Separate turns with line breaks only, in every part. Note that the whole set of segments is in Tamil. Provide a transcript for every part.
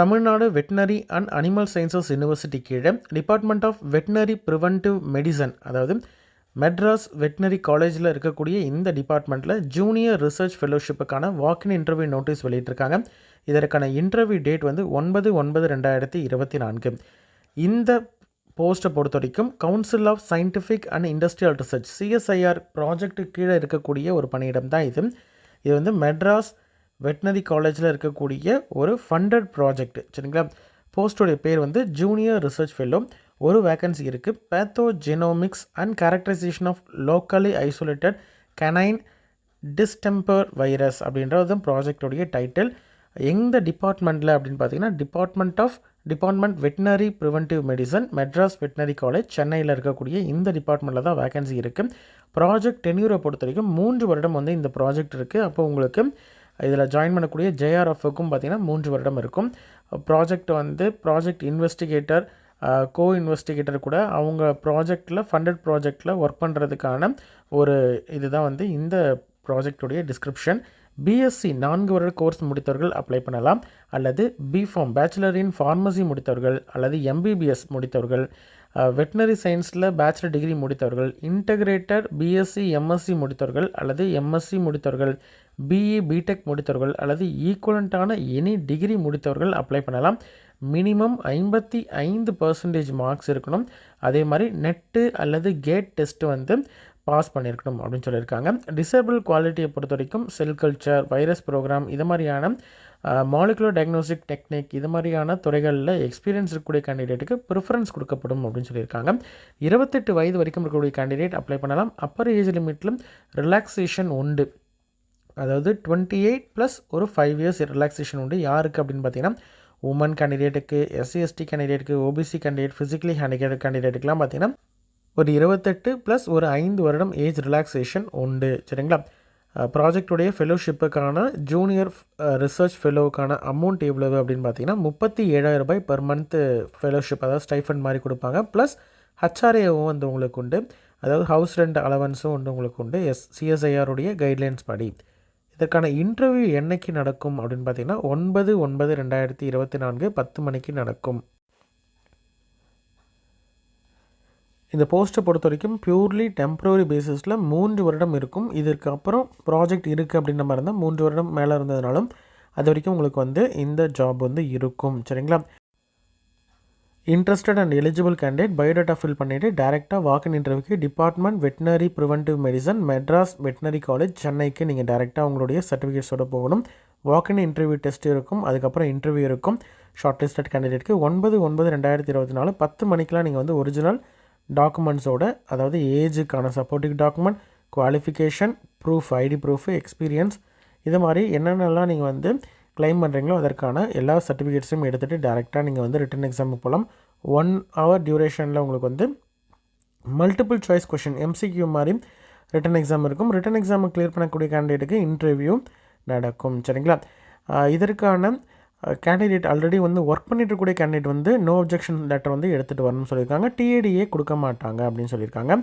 Tamil Nadu veterinary and animal sciences university கீழே department of veterinary preventive medicine அதாவது மெட்ராஸ் வெட்டினரி காலேஜில் இருக்கக்கூடிய இந்த டிபார்ட்மெண்ட்டில் ஜூனியர் ரிசர்ச் ஃபெலோஷிப்புக்கான வாக்கின் இன்டர்வியூ நோட்டீஸ் வெளியிட்டிருக்காங்க. இதற்கான இன்டர்வியூ டேட் வந்து ஒன்பது ஒன்பது ரெண்டாயிரத்தி இருபத்தி நான்கு. இந்த போஸ்ட்டை பொறுத்த வரைக்கும் council of scientific and industrial research CSIR project கீழே இருக்கக்கூடிய ஒரு பணியிடம் தான் இது. இது வந்து மெட்ராஸ் வெட்னரி காலேஜில் இருக்கக்கூடிய ஒரு ஃபண்டட் ப்ராஜெக்ட் சரிங்களா? போஸ்டோடைய பேர் வந்து ஜூனியர் ரிசர்ச் ஃபெல்லோ ஒரு வேக்கன்சி இருக்குது pathogenomics and characterization of locally isolated canine distemper virus அப்படின்றது தான் ப்ராஜெக்டோடைய டைட்டில் எந்த டிபார்ட்மெண்ட்டில் அப்படின்னு பார்த்தீங்கன்னா department of department veterinary preventive medicine Madras veterinary college சென்னையில் இருக்கக்கூடிய இந்த டிபார்ட்மெண்ட்டில் தான் வேகன்சி இருக்குது ப்ராஜெக்ட் டென்யூரை பொறுத்த வரைக்கும் மூன்று வருடம் வந்து இந்த ப்ராஜெக்ட் இருக்குது அப்போ உங்களுக்கு இதில் ஜாயின் பண்ணக்கூடிய ஜேஆர்எஃப்க்கும் பார்த்திங்கன்னா மூன்று வருடம் இருக்கும். ப்ராஜெக்ட் வந்து ப்ராஜெக்ட் இன்வெஸ்டிகேட்டர் கோ இன்வெஸ்டிகேட்டர் கூட அவங்க ப்ராஜெக்டில் ஃபண்டட் ப்ராஜெக்டில் ஒர்க் பண்ணுறதுக்கான ஒரு இதுதான் வந்து இந்த ப்ராஜெக்டுடைய டிஸ்கிரிப்ஷன் பிஎஸ்சி நான்கு வருட கோர்ஸ் முடித்தவர்கள் அப்ளை பண்ணலாம். அல்லது B Pharm bachelor in pharmacy முடித்தவர்கள் அல்லது எம்பிபிஎஸ் முடித்தவர்கள். வெட்டினரி சயின்ஸில் பேச்சுலர் டிகிரி முடித்தவர்கள் இன்டகிரேட்டட் பிஎஸ்சி எம்எஸ்சி முடித்தவர்கள் அல்லது எம்எஸ்சி முடித்தவர்கள் பிஇ பிடெக் முடித்தவர்கள் அல்லது ஈக்குவலண்ட்டான எனி டிகிரி முடித்தவர்கள் அப்ளை பண்ணலாம். மினிமம் ஐம்பத்தி ஐந்து பர்சன்டேஜ் மார்க்ஸ் இருக்கணும். அதே மாதிரி நெட்டு அல்லது கேட் டெஸ்ட்டு வந்து பாஸ் பண்ணியிருக்கணும் அப்படின்னு சொல்லியிருக்காங்க. டிசேபிள் குவாலிட்டியை பொறுத்த வரைக்கும் செல் கல்ச்சர் வைரஸ் ப்ரோக்ராம் இது மாதிரியான மாலிகுலர் டயக்னோஸ்டிக் டெக்னிக் இது மாதிரியான துறைகளில் எக்ஸ்பீரியன்ஸ் இருக்கக்கூடிய கேண்டிடேட்டுக்கு ப்ரிஃபரன்ஸ் கொடுக்கப்படும் அப்படின்னு சொல்லியிருக்காங்க. இருபத்தெட்டு வயது வரைக்கும் இருக்கக்கூடிய கேண்டிடேட் அப்ளை பண்ணலாம். அப்பர் ஏஜ் லிமிட்டிலும் ரிலாக்ஸேஷன் உண்டு. அதாவது டுவெண்ட்டி எயிட் ப்ளஸ் ஒரு ஃபைவ் இயர்ஸ் ரிலாக்ஸேஷன் உண்டு. யாருக்கு அப்படின்னு பார்த்தீங்கன்னா உமன் கேண்டிடேட்டுக்கு எஸ்சி எஸ்டி கேண்டிடேட்டுக்கு ஓபிசி கேண்டிடேட் ஃபிசிக்கலி ஹேண்டிகேட் கேண்டிடேட்டுக்கெலாம் பார்த்தீங்கன்னா ஒரு இருபத்தெட்டு ப்ளஸ் ஒரு ஐந்து வருடம் ஏஜ் ரிலாக்ஸேஷன் உண்டு. சரிங்களா? ப்ராஜெக்டுடைய ஃபெலோஷிப்புக்கான ஜூனியர் ரிசர்ச் ஃபெலோவுக்கான அமௌண்ட் எவ்வளவு அப்படின்னு பார்த்தீங்கன்னா முப்பத்தி ஏழாயிரம் ரூபாய் பெர் மந்த்து ஃபெலோஷிப் அதாவது ஸ்டைஃபண்ட் மாதிரி கொடுப்பாங்க. ப்ளஸ் ஹச்ஆர்ஏவும் வந்து உங்களுக்கு உண்டு. அதாவது ஹவுஸ் ரெண்ட் அலவன்ஸும் வந்து உங்களுக்கு உண்டு. எஸ் சிஎஸ்ஐஆருடைய கைட்லைன்ஸ் படி. இதற்கான இன்டர்வியூ என்னைக்கு நடக்கும் அப்படின்னு பார்த்தீங்கன்னா ஒன்பது ஒன்பது ரெண்டாயிரத்தி இருபத்தி நான்கு பத்து மணிக்கு நடக்கும். இந்த போஸ்ட்டை பொறுத்த வரைக்கும் பியூர்லி டெம்ப்ரவரி பேசிஸில் மூன்று வருடம் இருக்கும். இதற்கு அப்புறம் ப்ராஜெக்ட் இருக்குது அப்படின்ற மாதிரி இருந்தால் மூன்று வருடம் மேலே இருந்ததுனாலும் அது வரைக்கும் உங்களுக்கு வந்து இந்த ஜாப் வந்து இருக்கும். சரிங்களா? Interested and eligible candidate biodata fill பண்ணிவிட்டு டேரெக்டாக வாக்கின் இன்டர்வியூக்கு department veterinary preventive medicine Madras veterinary college சென்னைக்கு நீங்கள் டேரெக்டாக உங்களுடைய சர்டிஃபிகேட்ஸோடு போகணும். வாக்கின் இன்டர்வியூ டெஸ்ட் இருக்கும் அதுக்கப்புறம் இன்டர்வியூ இருக்கும். ஷார்ட் லிஸ்டட் கேண்டிடேட்க்கு ஒன்பது ஒன்பது ரெண்டாயிரத்தி இருபத்தி நாலு பத்து மணிக்கெலாம் நீங்கள் வந்து ஒரிஜினல் டாக்குமெண்ட்ஸோட அதாவது ஏஜுக்கான supportive document qualification proof ID proof experience இது மாதிரி என்னென்னலாம் நீங்கள் வந்து கிளைம் பண்ணுறீங்களோ அதற்கான எல்லா சர்டிஃபிகேட்ஸும் எடுத்துகிட்டு டேரெக்டாக நீங்கள் வந்து ரிட்டன் எக்ஸாமுக்கு போகலாம். ஒன் ஹவர் டியூரேஷனில் உங்களுக்கு வந்து மல்டிபிள் சாய்ஸ் கொஷின் எம்சிக்யூ மாதிரி ரிட்டன் எக்ஸாம் இருக்கும். ரிட்டன் எக்ஸாமை கிளியர் பண்ணக்கூடிய கேண்டிடேட்டுக்கு இன்டர்வியூ நடக்கும். சரிங்களா? இதற்கான கேண்டிடேட் ஆல்ரெடி வந்து ஒர்க் பண்ணிட்டு இருக்கக்கூடிய கேண்டிடேட் வந்து நோ அப்ஜெக்ஷன் லெட்டர் வந்து எடுத்துகிட்டு வரணும்னு சொல்லியிருக்காங்க. டிஏடிஏ கொடுக்க மாட்டாங்க அப்படின்னு சொல்லியிருக்காங்க.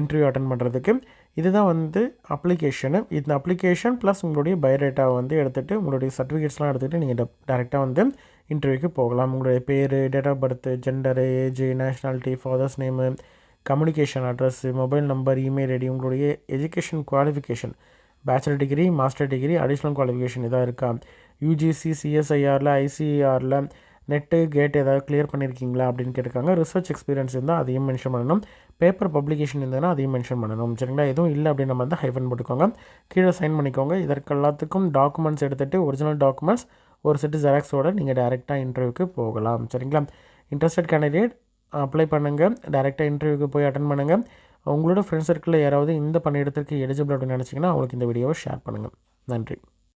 இன்டர்வியூ அட்டன் பண்ணுறதுக்கு இதுதான் வந்து அப்ளிகேஷனு இந்த அப்ளிகேஷன் ப்ளஸ் உங்களுடைய பயோடேட்டாவை வந்து எடுத்துகிட்டு உங்களுடைய சர்டிஃபிகேட்ஸ்லாம் எடுத்துகிட்டு நீங்கள் டேரெக்டாக வந்து இன்டர்வியூக்கு போகலாம். உங்களுடைய பேர் date of birth gender age nationality father's name communication address mobile number email ID உங்களுடைய education qualification bachelor degree master degree additional qualification இதாக இருக்கா? யூஜிசி சிஎஸ்ஐஆரில் ஐசிஆரில் நெட்டு கேட் ஏதாவது கிளியர் பண்ணியிருக்கீங்களா அப்படின்னு கேட்டிருக்காங்க. ரிசர்ச் எக்ஸ்பீரியன்ஸ் இருந்தால் அதையும் மென்ஷன் பண்ணணும். பேப்பர் பப்ளிகேஷன் இருந்ததுன்னா அதையும் மென்ஷன் பண்ணணும். சரிங்களா? எதுவும் இல்லை அப்படின்னு நம்ம வந்து ஹைஃபன் போட்டுக்கோங்க. கீழே சைன் பண்ணிக்கோங்க. இதற்கு எல்லாத்துக்கும் டாக்குமெண்ட்ஸ் எடுத்துகிட்டு ஒரிஜினல் டாக்குமெண்ட்ஸ் ஒரு செட்டு ஜெராக்ஸோடு நீங்கள் டேரெக்டாக இன்டர்வியூக்கு போகலாம். சரிங்களா? இன்ட்ரெஸ்டட் கேண்டிடேட் அப்ளை பண்ணுங்கள் டேரெக்டாக இன்டர்வியூக்கு போய் அட்டன் பண்ணுங்கள் உங்களோட ஃப்ரெண்ட்ஸ் சர்க்கிளில் யாராவது இந்த பணியிடத்திற்கு எலிஜிபிள் அப்படின்னு நினச்சிங்கன்னா அவங்களுக்கு இந்த வீடியோவை ஷேர் பண்ணுங்கள் நன்றி.